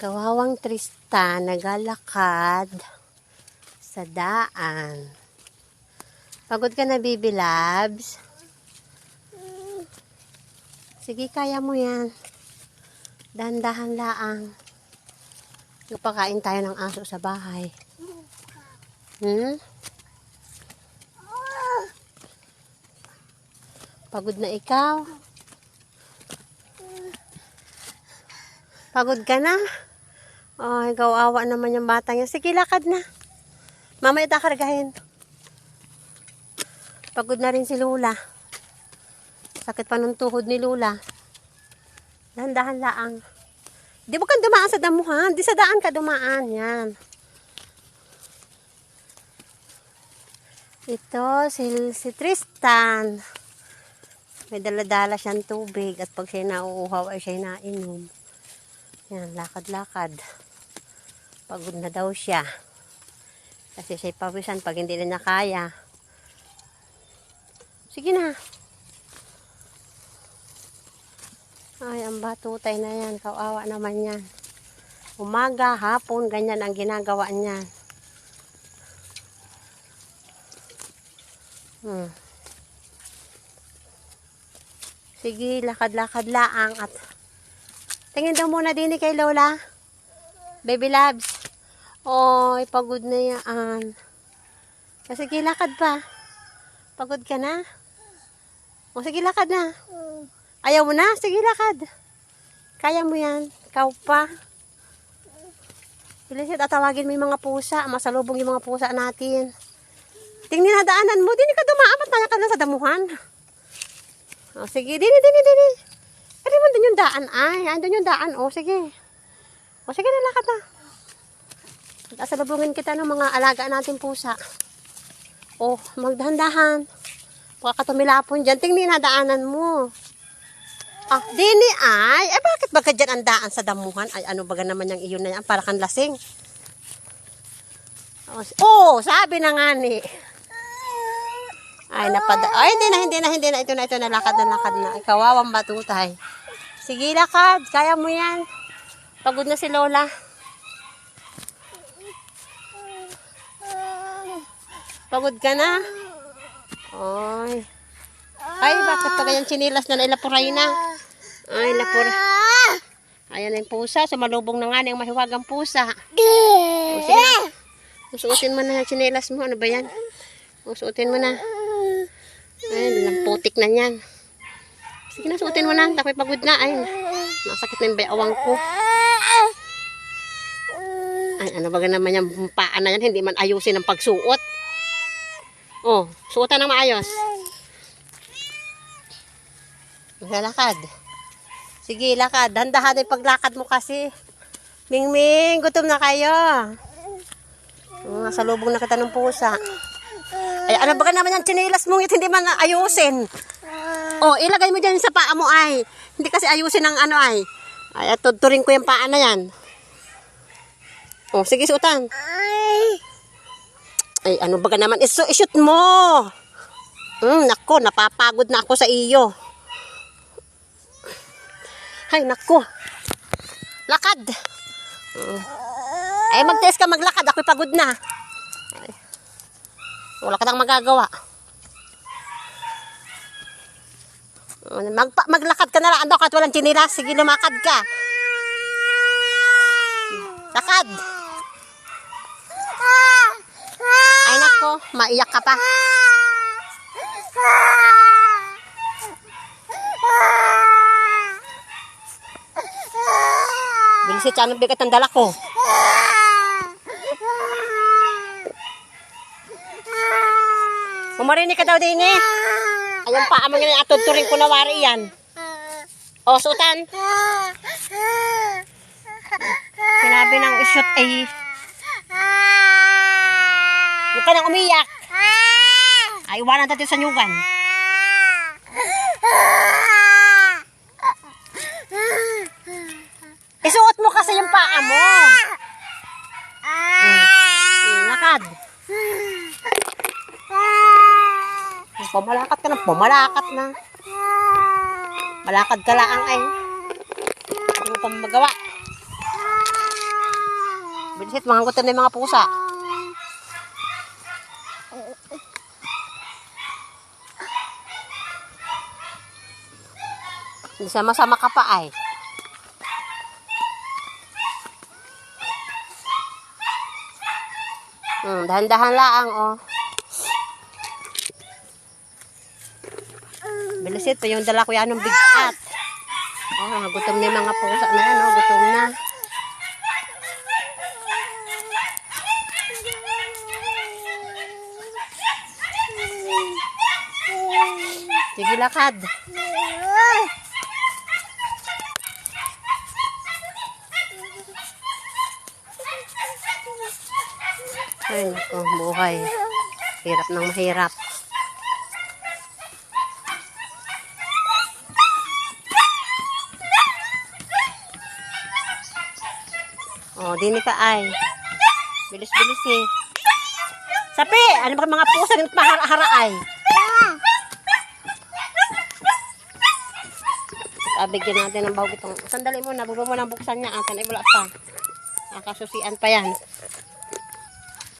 Kawawang Tristan nagalakad sa daan. Pagod ka na, baby labs? Sige, kaya mo yan. Dahan-dahan laang. Napakain tayo ng aso sa bahay. Hmm? Pagod na ikaw? Pagod ka na? Ay, kawawa naman yung bata niya. Sige, lakad na. Mama, itakargahin. Pagod na rin si Lula. Sakit pa ng tuhod ni Lula. Dahan-dahan laang. Di ba kang dumaan sa damuhan? Di sa daan ka dumaan. Yan. Ito, si, si Tristan. May daladala siyang tubig at pag siya nauuhaw ay siya nainom. Yan, lakad-lakad. Pagod na daw siya. Kasi siya pawisan pag hindi na niya kaya. Sige na. Ay, ang batutay na yan. Kawawa naman yan. Umaga, hapon, ganyan ang ginagawa niyan. Hmm. Sige, lakad-lakad laang at tingin daw muna din kay Lola. Baby Labs. Oy, pagod na yan. O, sige, pa. Pagod ka na? O, sige, lakad na. Ayaw mo na? Sige, lakad. Kaya mo yan. Ikaw pa. Bilisit, tatawagin mo yung mga pusa. Masalubong yung mga pusa natin. Tingnan na daanan mo. Dini ka dumaan. Ba't ka na sa damuhan? O, sige. Dini, dini, dini. Pwede mo doon yung daan. Ay, andun yung daan. O, sige. O, sige na, lakad na. Sasalubungin kita ng mga alaga natin pusa. O, magdahan-dahan. Baka ka tumilapon dyan. Tingnan na daanan mo. Ah, dini ay. Eh, bakit ba ka dyan ang daan sa damuhan? Ay, ano ba naman yung iyon na yan? Para kang lasing. Oh, Oh, sabi na nga ni. Ay, napada. Ay, hindi na, hindi na, hindi na. Ito na, ito na. Lakad na, lakad na. Ay, kawawang batutay. Sige, lakad. Kaya mo yan. Pagod na si Lola. Pagod ka na? Ay. Ay, bakit pa kayang chinilas na nailapuray na? Ay, lapur. Ayan na yung pusa. Sumalubong na nga na yung mahiwagang pusa. Usuotin mo na yung chinilas mo. Ano ba yan? Usuotin mo na. Ay, lamputik na yan. Sige na, suotin mo na. Takoy pagod na. Ay, masakit na yung bayawang ko. Ay, ano ba naman yung paan na yan? Hindi man ayusin ang pagsuot. Oh, suotan ng maayos. Lalakad. Sige, lakad. Dandahan yung paglakad mo kasi. Mingming, gutom na kayo. Nasa lubong na kita ng pusa. Ay, ano ba naman yung chinilas mo hindi man ayusin? Oh, ilagay mo dyan sa paa mo ay. Hindi kasi ayusin ng ano ay. Ay, tuturin ko yung paa na yan. Oh, sige, suotan. Ay, ano ba ka naman? Iso, ishoot mo. Hmm, nako, napapagod na ako sa iyo. Ay, nako. Lakad. Hmm. Ay, mag-test ka maglakad. Ako'y pagod na. Ay. Wala ka nang magagawa. Mag maglakad ka na lang. Ando, kahit walang chinilas. Sige, lumakad ka. Lakad. Ay, nako. Maiyak ka pa. Bilisit siya. Anong bigat ang dala ko? Umarinig ka daw din eh. Ayun pa, amang yun, atuturing ko na wari yan. O, sutan. Sinabi ng ishoot ay, huwag ka nang umiyak. Ay, iwanan natin sa nyugan. Isuot mo kasi yung paa mo. Mm. Mm, lakad. Pumalakat ka na, pumalakat na. Malakad ka lang ay. Hindi mo pa magawa. Bisit, mga gutom na yung mga pusa. Hindi sama-sama ka pa ay. Hmm, dahan-dahan laang, oh. Bilisit pa yung dala ko yan ng bigat. Oh, gutom na mga pusa na yan, oh. Gutom na. Sige, lakad. Ay, nako, buhay. Hirap ng mahirap. Oh, dini ka ay. Bilis-bilis eh. Sapi! Ano ba mga pusa ng mahara-haraay? Abigyan natin ng bahog itong. Sandali muna, bago mo lang buksan niya. Asan ay wala pa. Nakasusian pa yan.